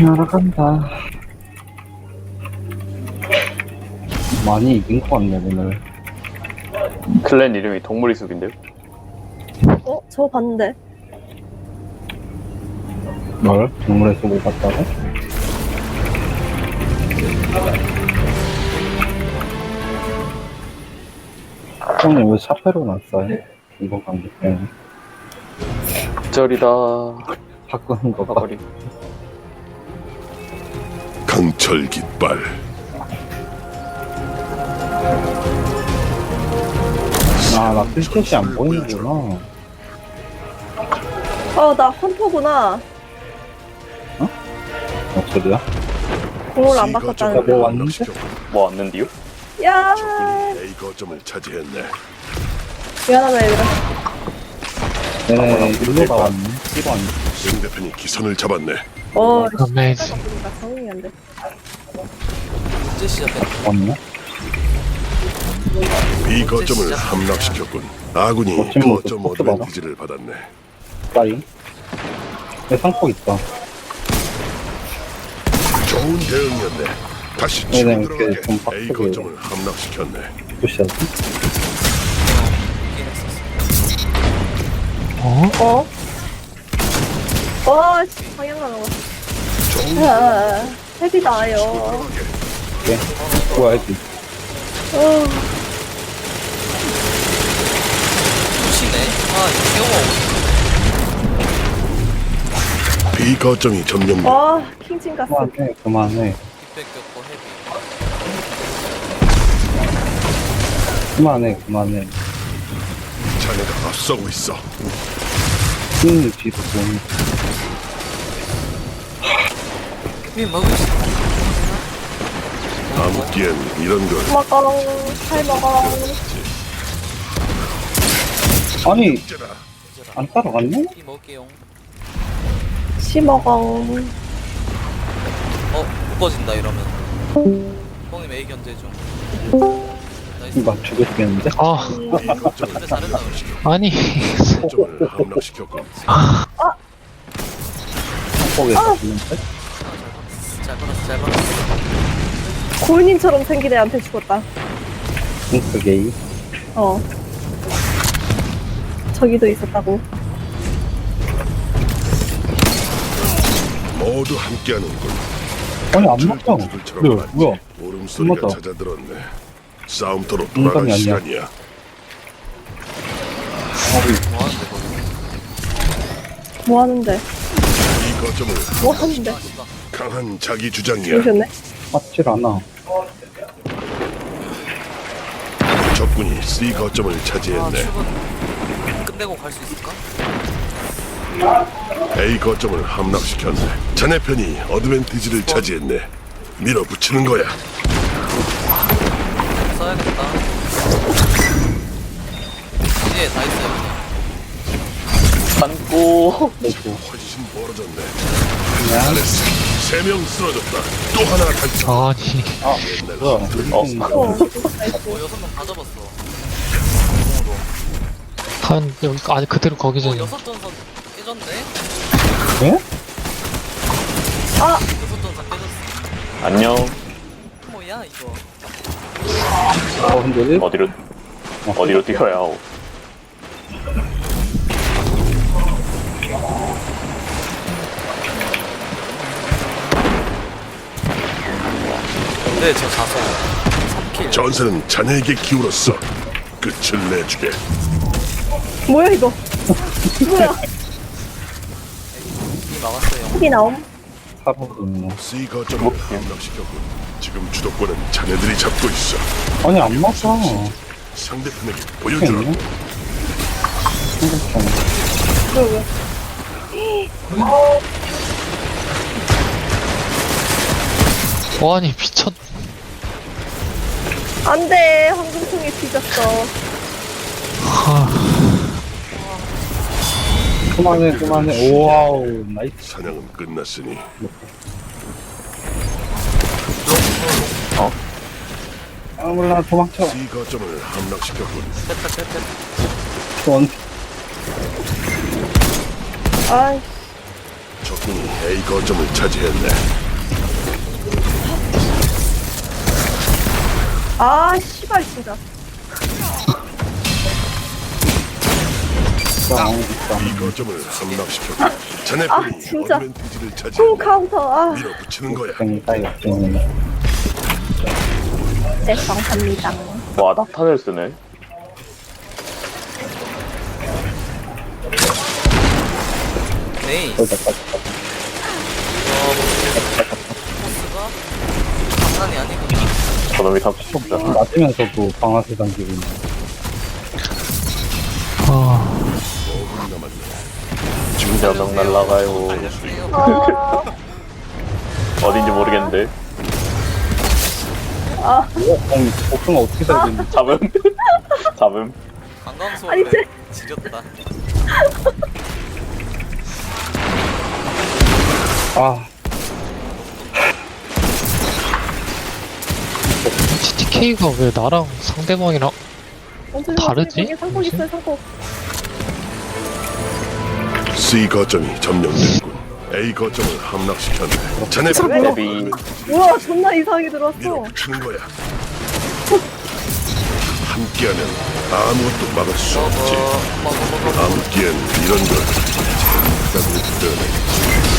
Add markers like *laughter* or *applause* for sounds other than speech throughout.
날아간다. 많이 이긴 것 같네, 오늘. 클랜 이름이 동물의 숲인데요? 어? 저거 봤는데. 뭘? 동물에서 못 봤다고? 형님 왜 샤페로 났어요? 이번 관계 때문에. 절이다. 바꾸는 거 봐. 가버리. 강철 깃발 아, 나 필켓이 안 보이는구나. 어, 나 헌터구나. 어, 저리야? 공을 안 바꿨다는 뭐 거. 왔는데? 함락시켰고 뭐 왔는데요? 야 A 거점을 차지했네 미안하다, 얘들아. 얘네 일로 가왔네. 1번. 상대편이 기선을 잡았네 어, 어메이징. 나 적응이 안 돼. 언제 시작했나? 왔네? B 거점을 함락시켰군 아군이 뭐 거점 또 봐봐. 어드밴티지를 받았네 빠이. 내 상폭 있다. 좋은 대응이었네 다시 네네, 치고 이렇게 좀 들어가게 A 빡세게 거점을 함락시켰네 푸시하지. 게임 했었어. 어? 어? 와, 씨, 방향 나는 거. 좋은 아, 헤비 나요. 어. 아, 이거 태워. B 거점이 점령돼 와, 킹진 가스. 그만해, 그만해. 헤비. 그만해, 그만해. 자네가 앞서고 있어 힘을 뒤로 보니. 왜 먹을 수 있어? 암흑기엔 이런 걸 먹어, 잘 먹어. 아니, 안 따라갔네? 먹을게요. 시 먹어. 어, 못 꺼진다 이러면. 형님 A 견제 중. 나이스. 이거 죽여주겠는데? 아, 근데 잘했다. 함락시켰고 아니. 거점을 함락시켰군 상폭에서 죽는데? 잘 받았어, 잘 받았어. 고은님처럼 생긴 애한테 죽었다. 게이. 어. 저기도 있었다고. 모두 함께하는군 아니, 안 그래, 맞지. 뭐야? 울음소리가 맞다. 찾아들었네 싸움터로 돌아갈 아니야. 시간이야 뭐 하는데, 거기? 뭐 하는데? 이 거점을 뭐 하는데? 아, 씨발. 강한 자기 주장이야 죽으셨네? 맞질 않아. 적군이 C 거점을 아, 차지했네 출근 끝내고 갈 수 있을까? A 거점을 함락시켰네 자네 편이 어드밴티지를 차지했네 밀어붙이는 거야 써야겠다. 이제 다 있어요, 그냥. 안고. 훨씬 멀어졌네 그냥, 잘했어 세 명 쓰러졌다 또 하나 달성 아니. 어. 어, 어, 여섯 명 다 잡았어. 공으로. 한, 여기, 아니, 그대로 거기 어. 여섯 전선 깨졌네? 예? 여섯 전선 깨졌어. 안녕. 뭐야, 이거. 어, 근데 일 어디로, 어디로 뛰어야 하오. 저 자서 3킬. 전세는 자네에게 기울었어 끝을 내주게 뭐야, 이거? 뭐야? 이 막았어요. 흑이 나옴? 사고는. C 거점을 함락시켰군 지금 주도권은 자네들이 잡고 있어 아니, 안 맞아. 상대편에게 보여주라 괜찮네. 생각해. 뭐야, 어, 아니, 미쳤. 안 돼. 황금통이 뒤졌어. 하, 그만해, 그만해. 오와우, 나이스. 사냥은 끝났으니 아, 몰라, 도망쳐. C 거점을 함락시켰군. 원. 아이씨. 적군이 A 거점을 차지했네. 아, 씨발, 진짜. 쌍, B 쌍. 거점을 함락시켰고 자네 아, 편이 진짜. 어드밴티지를 총 차지했네. 카운터, 아, 밀어붙이는 거야. 땡, 따위 없으니. 죄송합니다. 와 낙탄을 쓰네 메이 거기다 딱, 포스가 장난이 아니구나 저놈이 다 푸시없다 맞으면서도 방아쇠 당기고 있네. 아, 5분 남았네. 저명 날라가요. 아, *laughs* 어딘지 모르겠는데. 어, 공, 복숭아 어떻게 살겠는지. 잡음? *laughs* 잡음? 아니, 관광소를 쟤- 지렸다. 아, TTK가 왜 나랑 상대방이랑 엄청 다르지? 뭐지? 있어요, 상복. C 거점이 점령됐군. A 거점을 함락시켰네. 자네 편이 데비 뭐야, 존나 이상하게 들어왔어. 밀어붙이는 거야. 함께하면 아무것도 막을 수 없지. 암기엔 이런 걸 잘못하고 드러내.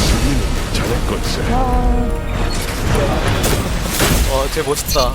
승리는 자네 것세. 와 쟤 멋있다